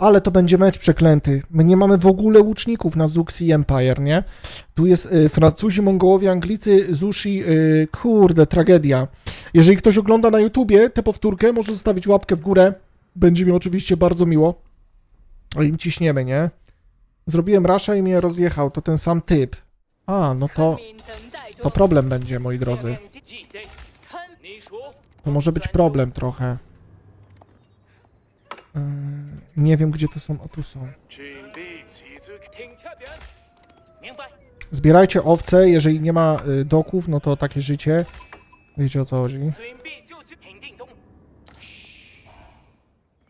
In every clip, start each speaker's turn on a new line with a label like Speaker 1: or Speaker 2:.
Speaker 1: ale to będzie mecz przeklęty. My nie mamy w ogóle łuczników na Zuxi Empire, nie? Tu jest y, Francuzi, Mongołowie, Anglicy, Zushi, y, kurde, tragedia. Jeżeli ktoś ogląda na YouTubie tę powtórkę, może zostawić łapkę w górę. Będzie mi oczywiście bardzo miło. A im ciśniemy, nie? Zrobiłem rasza i mnie rozjechał, to ten sam typ. A, no to... To problem będzie, moi drodzy. To może być problem trochę. Yy... Nie wiem, gdzie to są. O, tu są. Zbierajcie owce, jeżeli nie ma y, doków, no to takie życie. Wiecie o co chodzi.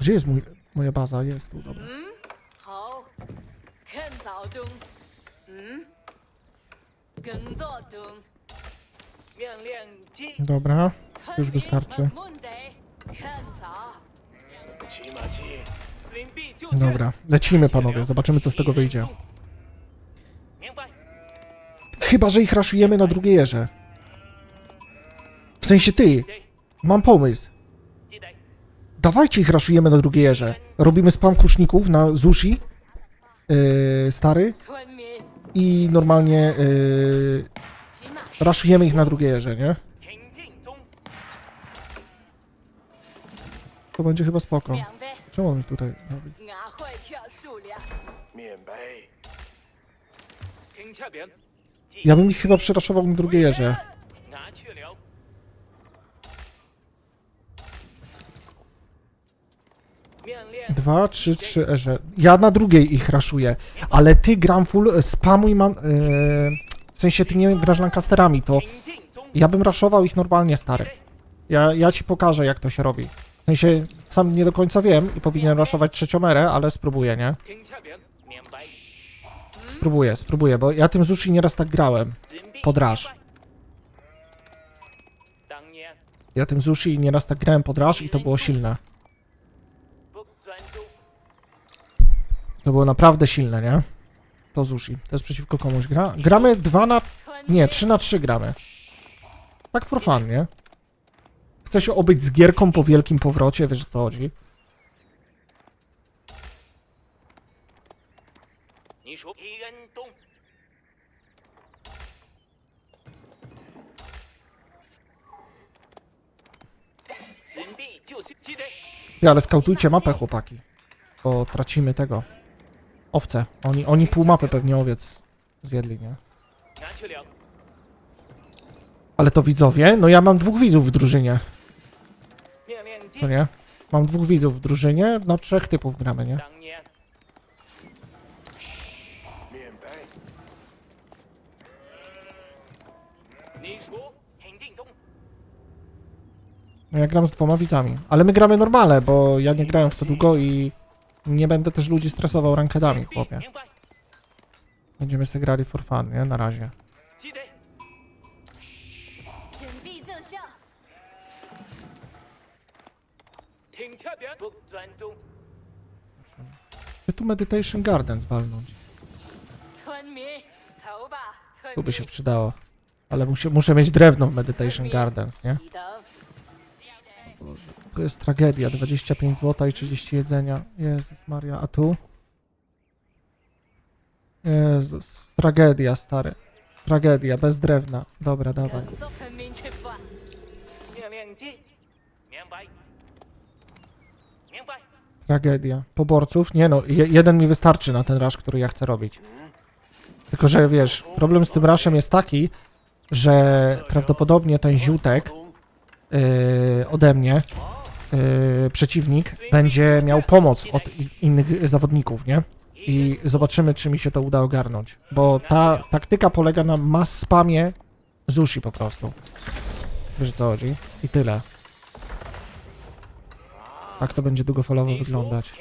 Speaker 1: Gdzie jest mój, moja baza? Jest tu, dobra. Dobra, już wystarczy. Dobra, lecimy panowie, zobaczymy co z tego wyjdzie. Chyba, że ich raszujemy na drugie jeże. W sensie ty, mam pomysł. Dawajcie ich raszujemy na drugie jeże. Robimy spam kruszników na sushi. Yy,
Speaker 2: e, stary.
Speaker 1: I normalnie yy, raszujemy ich na drugie jeże, nie? To będzie chyba spoko.
Speaker 2: 两杯，
Speaker 1: Czemu on mi tutaj robi?
Speaker 2: 俺会跳数量，
Speaker 3: 面白，
Speaker 4: 听下边，记
Speaker 1: Ja bym ich chyba przeraszował na drugie jeże.
Speaker 4: 俺去了。命令
Speaker 1: Dwa, trzy, trzy erze. Ja na drugiej ich raszuję, ale ty, Gramful, spamuj man... Yy, w sensie ty nie grasz Lancasterami, to
Speaker 4: 肯定中，
Speaker 1: ja bym raszował ich normalnie, stary. Ja, ja ci pokażę, jak to się robi. W sensie, sam nie do końca wiem i powinienem raszować trzeciomerę, ale spróbuję, nie? Spróbuję, spróbuję, bo ja tym sushi nieraz tak grałem.
Speaker 4: Pod rasz.
Speaker 1: Ja tym sushi nieraz tak grałem pod rasz i to było silne. To było naprawdę silne, nie? To sushi. To jest przeciwko komuś gra. Gramy 2 na... Nie, 3 na 3 gramy. Tak for fun, nie? Chce się obyć z gierką po wielkim powrocie, wiesz o co chodzi? Ty, ale skautujcie mapę, chłopaki. Bo tracimy tego. Owce. Oni, oni pół mapy pewnie owiec zjedli, nie? Ale to widzowie? No ja mam dwóch widzów w drużynie. Co nie? Mam dwóch widzów w drużynie, no trzech typów gramy, nie? No ja gram z dwoma widzami. Ale my gramy normale, bo ja nie grałem w to długo i nie będę też ludzi stresował rankedami, chłopie. Będziemy sobie grali for fun, nie? Na razie. Chcę tu Meditation
Speaker 2: Garden zwalnąć.
Speaker 1: Tu by się przydało. Ale muszę, muszę mieć drewno w Meditation Gardens, nie?
Speaker 2: Boże,
Speaker 1: to jest tragedia. 25 zł i 30 jedzenia. Jezus Maria, a tu? Jezus, tragedia, stary. Tragedia, bez drewna. Dobra, dawaj. Tragedia. Poborców? Nie no, je, jeden mi wystarczy na ten rush, który ja chcę robić. Tylko, że wiesz, problem z tym rushem jest taki, że prawdopodobnie ten ziutek yy, ode mnie, yy, przeciwnik, będzie miał pomoc od innych zawodników, nie? I zobaczymy, czy mi się to uda ogarnąć. Bo ta taktyka polega na mass spamie Zushi po prostu. Wiesz co chodzi? I tyle. Tak to będzie długofalowo wyglądać.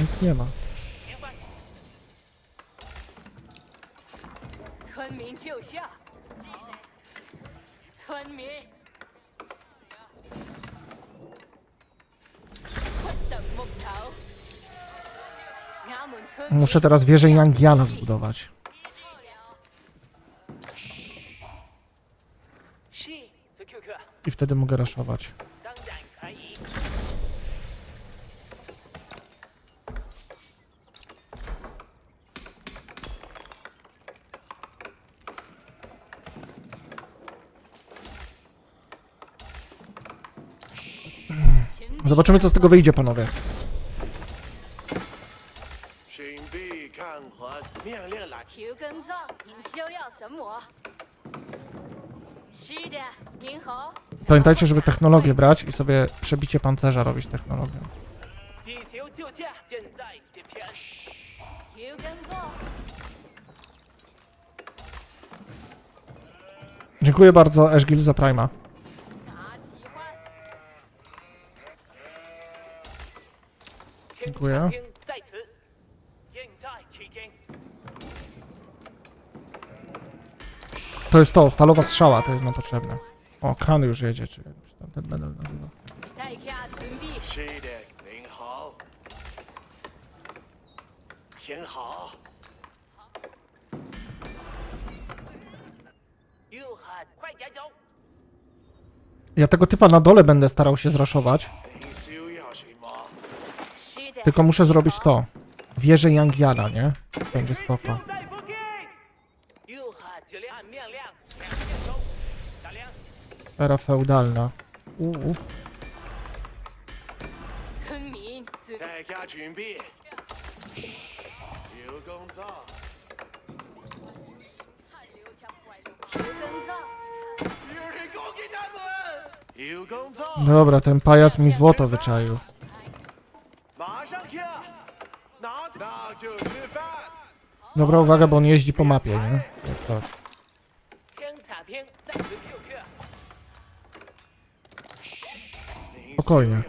Speaker 1: Nic nie ma. Muszę teraz wieżę Yangiana zbudować. wtedy mogę raszować. Zobaczymy, co z tego wyjdzie, panowie. Pamiętajcie, żeby technologię brać i sobie przebicie pancerza robić technologią. Dziękuję bardzo Ashgil za Prima. Dziękuję. To jest to, stalowa strzała, to jest nam potrzebne. O, Khan już jedzie, czy jak się tam ten medal nazywa.
Speaker 2: 待客准备。
Speaker 3: 是的，您好。挺好。
Speaker 4: 约翰，快点走！
Speaker 1: Ja tego typa na dole będę starał się zraszować,
Speaker 3: 您休要什么？
Speaker 2: 是的。
Speaker 1: tylko muszę zrobić to. Wieżę Yangiana, nie? Będzie spoko. Era feudalna. Dobra, ten pajac mi złoto wyczaił. Dobra, uwaga, bo on jeździ po mapie, nie? Jak to. spokojnie.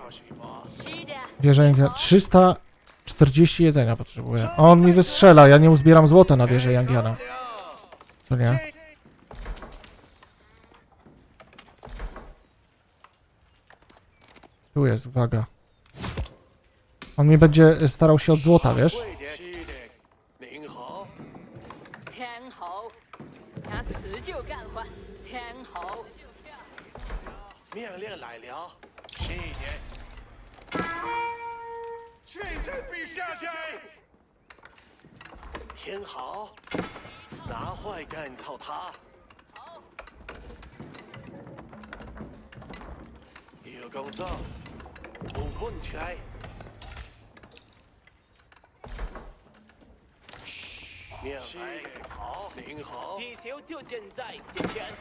Speaker 1: Wieża Jangiela. 340 jedzenia potrzebuję. On mi wystrzela, ja nie uzbieram złota na wieżę Jangiela. Co nie? Tu jest, uwaga. On mi będzie starał się od złota, wiesz?
Speaker 3: 轻一点。这才比下天。天好，拿坏干草他。好。有工作，我问起来。命好，命好，
Speaker 4: 地球就建在今天。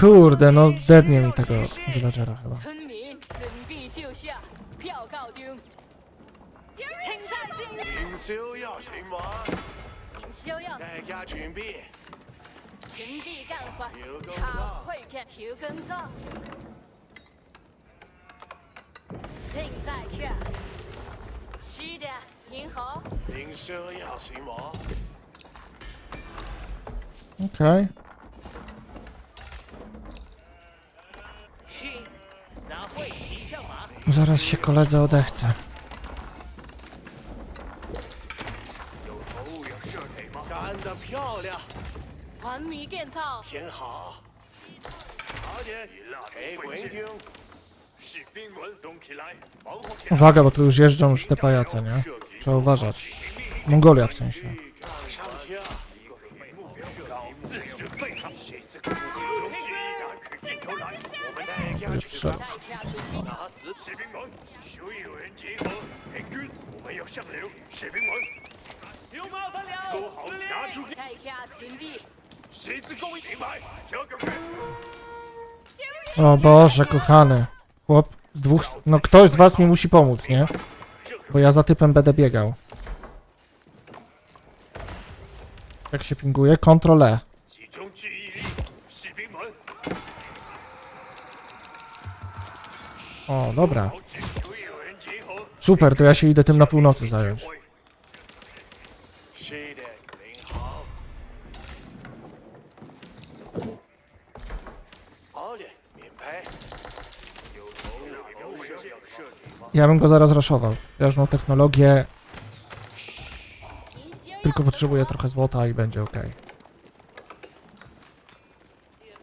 Speaker 1: Kurde, no dednie mi tego villagera chyba. Okej.
Speaker 4: Okay.
Speaker 1: Zaraz się koledze odechce. Uwaga, bo tu już jeżdżą już te pajace, nie? Trzeba uważać. Mongolia w sensie.
Speaker 5: 个月
Speaker 1: O Boże, kochany. Chłop z dwóch... No ktoś z was mi musi pomóc, nie? Bo ja za typem będę biegał. Jak się pinguje? Ctrl E. O, dobra. Super, to ja się idę tym na północy zająć. Ja bym go zaraz raszował. Ja już mam technologię. Tylko potrzebuję trochę złota i będzie ok.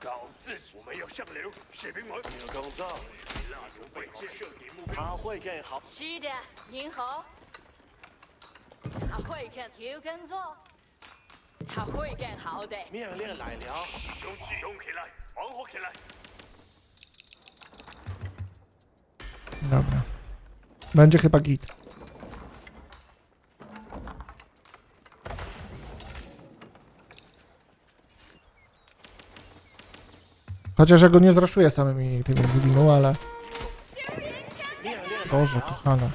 Speaker 5: 搞自主，我们要上流，士兵们，
Speaker 3: 要工作，
Speaker 5: 蜡烛被射给目标。
Speaker 3: 他会更好。
Speaker 2: 是的，您好。他会看求根造。他会更好的。
Speaker 3: 命令来了。
Speaker 5: 集中集中起来，防护起来。
Speaker 1: Dobra. Będzie chyba git. Chociaż ja go nie zraszuję samymi tymi zgubinu, ale... Boże, kochana.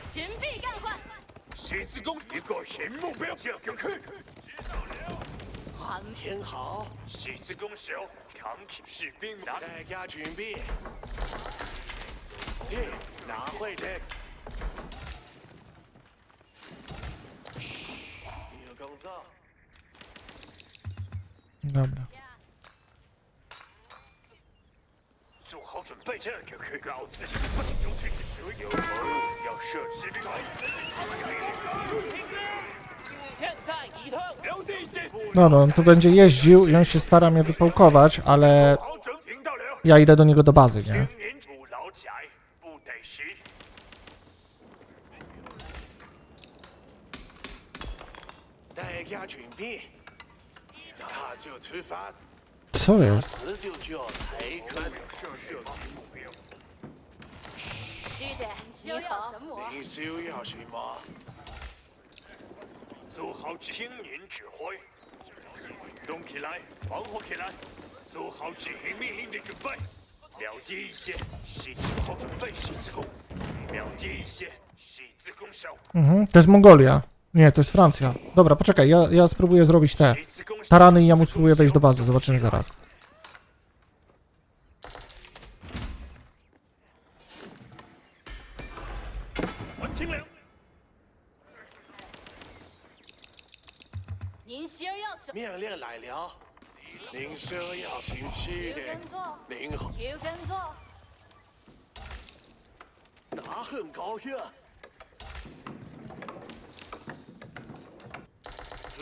Speaker 1: Dobra.
Speaker 5: 做好准备，这就去。老子不集中去指挥，有谋要设士兵排，
Speaker 4: 天在一通，
Speaker 5: 留地线，
Speaker 1: No, no, on tu będzie jeździł i on się stara mnie wypałkować, ale
Speaker 5: 好整平到了。
Speaker 1: ja idę do niego do bazy, nie?
Speaker 2: 啥呀？徐姐，你好。
Speaker 3: 你需要什么？
Speaker 5: 做好听您指挥。动起来，防火起来，做好执行命令的准备。秒接一些，细致好准备，细致控。秒一些，细致控手。
Speaker 1: 嗯哼，这是什么里啊？Nie, to jest Francja. Dobra, poczekaj, ja, ja spróbuję zrobić te tarany i ja mu spróbuję wejść do bazy. Zobaczymy zaraz.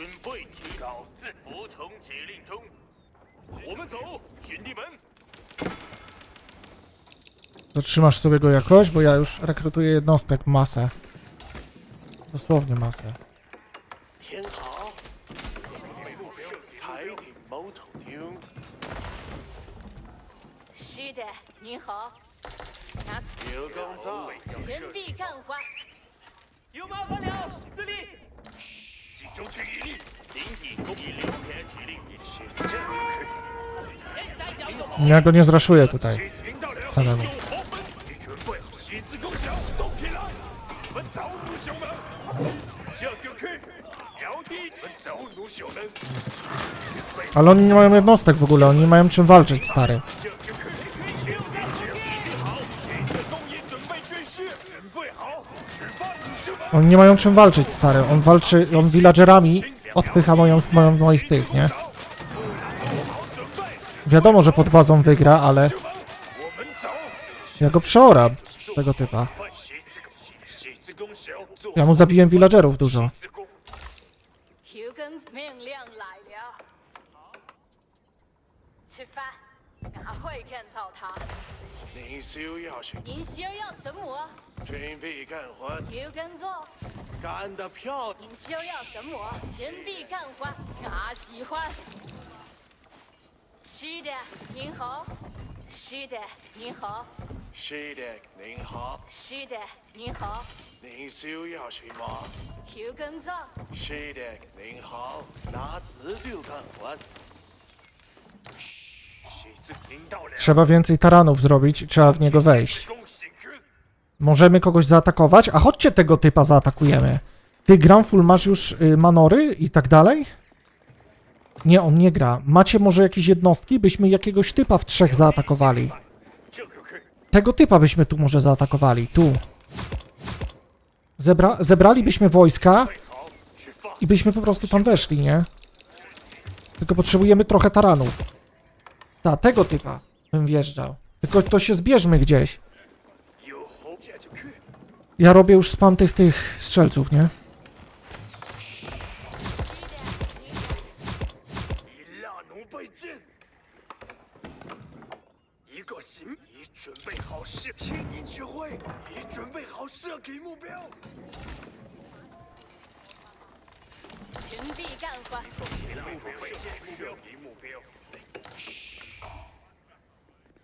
Speaker 5: 还清了，
Speaker 2: 您修要什么？
Speaker 3: 命令来了，您修要行虚的
Speaker 2: 有跟，做，
Speaker 3: 您好，
Speaker 2: 有跟做，
Speaker 3: 那很高兴。
Speaker 5: 准备提老子服从指令中。我们走，兄弟们。
Speaker 1: Zatrzymasz sobie go jakoś, bo ja już rekrutuję jednostek masę. Dosłownie masę.
Speaker 5: 中注意力，顶抵攻以刘田指令，是这样
Speaker 4: 人在讲什么？
Speaker 1: Ja go nie zraszuję tutaj.
Speaker 5: 十字兵到了，
Speaker 1: samemu.
Speaker 5: 有豪门，你准备好十字弓手，动起来！我们走，奴兄们，这就去。了地，我们走，奴兄们。准备
Speaker 1: Ale oni nie mają jednostek w ogóle, oni nie mają czym walczyć, stary.
Speaker 5: 这就去。已经好，
Speaker 1: Oni nie mają czym walczyć, stary. On walczy, on villagerami odpycha moją, moją, moich tych, nie? Wiadomo, że pod bazą wygra, ale... Ja go przeoram, tego typa. Ja mu zabiłem villagerów dużo.
Speaker 3: 您修要什么？
Speaker 2: 您修要什么？
Speaker 3: 准备干活，
Speaker 2: 有工作，
Speaker 3: 干得漂亮。
Speaker 2: 您修要什么？群臂干换，俺喜欢。是的，您好。是的，您好。
Speaker 3: 是的，您好，
Speaker 2: 是的，您好。
Speaker 3: 您修要什么？
Speaker 2: 有跟做，
Speaker 3: 是的，您好，拿词就干活。
Speaker 1: Trzeba więcej taranów zrobić i trzeba w niego wejść. Możemy kogoś zaatakować? A chodźcie tego typa zaatakujemy. Ty, Granful, masz już y, manory i tak dalej? Nie, on nie gra. Macie może jakieś jednostki? Byśmy jakiegoś typa w trzech zaatakowali. Tego typa byśmy tu może zaatakowali. Tu. Zebra zebralibyśmy wojska i byśmy po prostu tam weszli, nie? Tylko potrzebujemy trochę taranów. Ta, tego typa bym wjeżdżał. Tylko to się zbierzmy gdzieś. Ja robię już spam tych, tych strzelców, nie?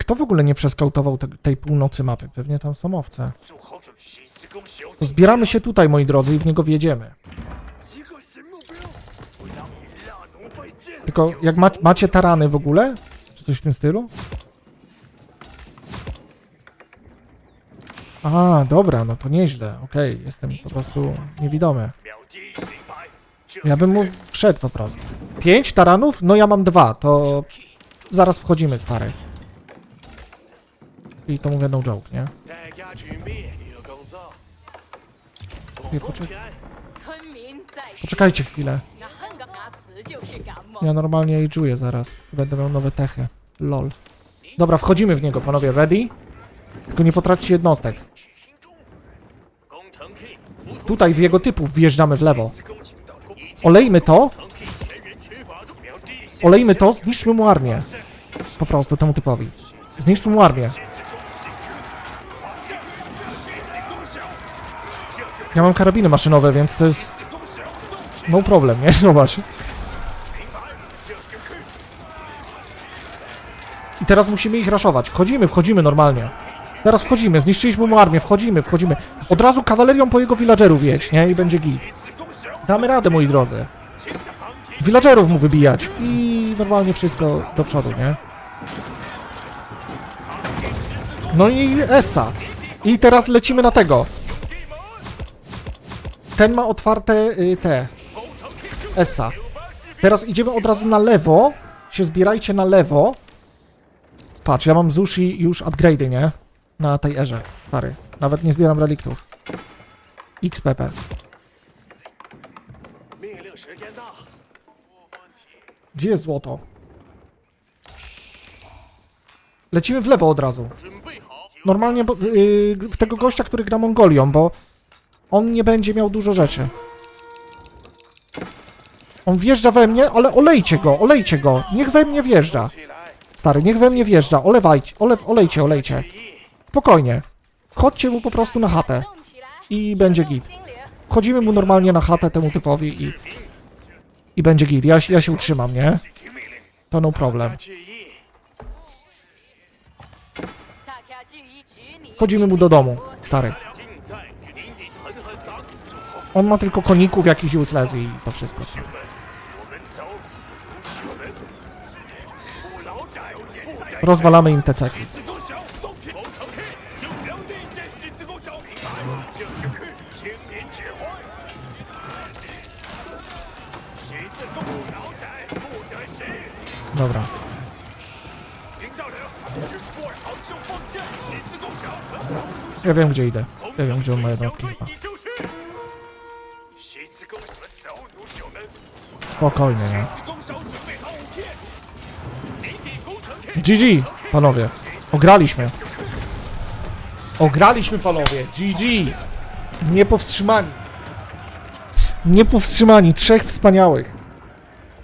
Speaker 1: Kto w ogóle nie przeskautował te, tej północy mapy? Pewnie tam są owce. To zbieramy się tutaj, moi drodzy, i w niego wjedziemy. Tylko jak ma, macie tarany w ogóle? Czy coś w tym stylu? A, dobra, no to nieźle. Okej, okay, jestem po prostu niewidomy. Ja bym mu wszedł po prostu. Pięć taranów? No ja mam dwa, to zaraz wchodzimy, stary. I to mówię no joke, nie? Poczekajcie chwilę. Ja normalnie age'uję zaraz. Będę miał nowe techy. Lol. Dobra, wchodzimy w niego, panowie. Ready? Tylko nie potraćcie jednostek. Tutaj w jego typu wjeżdżamy w lewo. Olejmy to. Olejmy to, zniszczmy mu armię. Po prostu temu typowi. Zniszczmy mu armię. Ja mam karabiny maszynowe, więc to jest... No problem, nie? Zobacz. I teraz musimy ich raszować. Wchodzimy, wchodzimy normalnie. Teraz wchodzimy, zniszczyliśmy mu armię, wchodzimy, wchodzimy. Od razu kawalerią po jego villagerów jedź, nie? I będzie git. Damy radę, moi drodzy. Villagerów mu wybijać. I normalnie wszystko do przodu, nie? No i Essa. I teraz lecimy na tego ten ma otwarte y, te. Esa. Teraz idziemy od razu na lewo. Się zbierajcie na lewo. Patrz, ja mam zushi już upgrade'y, nie? Na tej erze. Stary. Nawet nie zbieram reliktów. XPP. Gdzie jest złoto? Lecimy w lewo od razu. Normalnie bo, yy, tego gościa, który gra Mongolią, bo on nie będzie miał dużo rzeczy. On wjeżdża we mnie, ale olejcie go, olejcie go. Niech we mnie wjeżdża. Stary, niech we mnie wjeżdża. Olewajcie, ole, olejcie, olejcie. Spokojnie. Chodźcie mu po prostu na chatę. I będzie git. Chodzimy mu normalnie na chatę temu typowi i... I będzie git. Ja, ja się utrzymam, nie? To no problem. Chodzimy mu do domu, stary. On ma tylko koników jakiś useless i to wszystko. Rozwalamy im te ceki. Dobra. Ja wiem gdzie idę. Ja wiem gdzie on ma jednostki chyba. Spokojnie, nie? GG, panowie. Ograliśmy. Ograliśmy, panowie. GG. Niepowstrzymani. Niepowstrzymani. Trzech wspaniałych.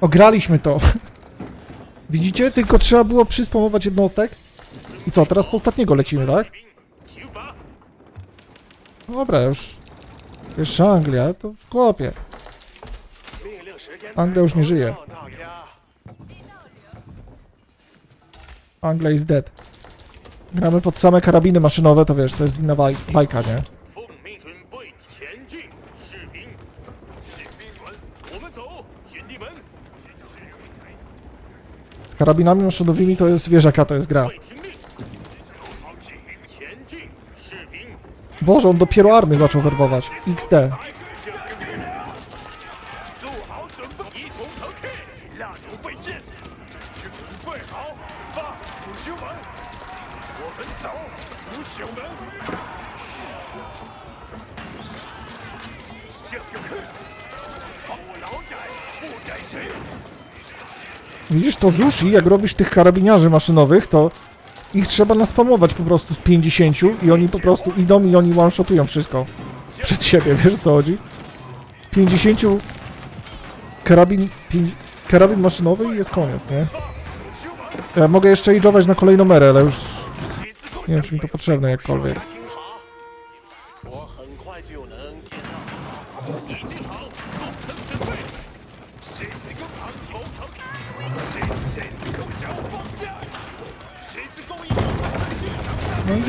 Speaker 1: Ograliśmy to. Widzicie? Tylko trzeba było przyspomować jednostek. I co, teraz po ostatniego lecimy, tak? Dobra, już. Jeszcze Anglia, to
Speaker 3: w chłopie.
Speaker 1: Anglia już nie żyje. Anglia is dead. Gramy pod same karabiny maszynowe, to wiesz, to jest inna bajka, nie? Z karabinami maszynowymi to jest, wiesz jaka to jest gra. Boże, on dopiero armię zaczął werbować. XD. Widzisz, to Zushi, jak robisz tych karabiniarzy maszynowych, to ich trzeba naspamować po prostu z 50 i oni po prostu idą i oni one-shotują wszystko przed siebie, wiesz co chodzi? 50 karabin, karabin maszynowy i jest koniec, nie? Ja mogę jeszcze age'ować na kolejną erę, ale już nie wiem, czy mi to potrzebne jakkolwiek.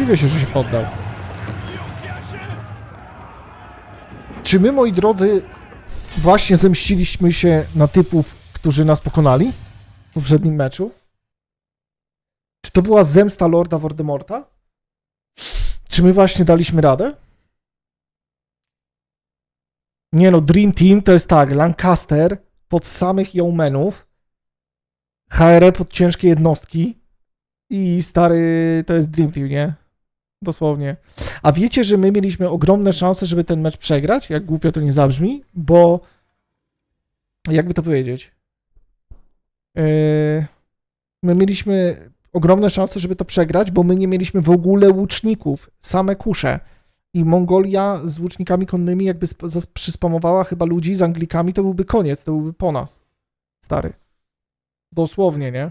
Speaker 1: Dziwię się, że się poddał. Czy my, moi drodzy, właśnie zemściliśmy się na typów, którzy nas pokonali w poprzednim meczu? Czy to była zemsta Lorda Voldemorta? Czy my właśnie daliśmy radę? Nie no, Dream Team to jest tak, Lancaster pod samych Yeomanów, HRE pod ciężkie jednostki i stary to jest Dream Team, nie? Dosłownie. A wiecie, że my mieliśmy ogromne szanse, żeby ten mecz przegrać? Jak głupio to nie zabrzmi, bo jakby to powiedzieć? Yy, my mieliśmy ogromne szanse, żeby to przegrać, bo my nie mieliśmy w ogóle łuczników, same kusze. I Mongolia z łucznikami konnymi jakby sp- przyspamowała chyba ludzi z Anglikami, to byłby koniec, to byłby po nas. Stary. Dosłownie, nie?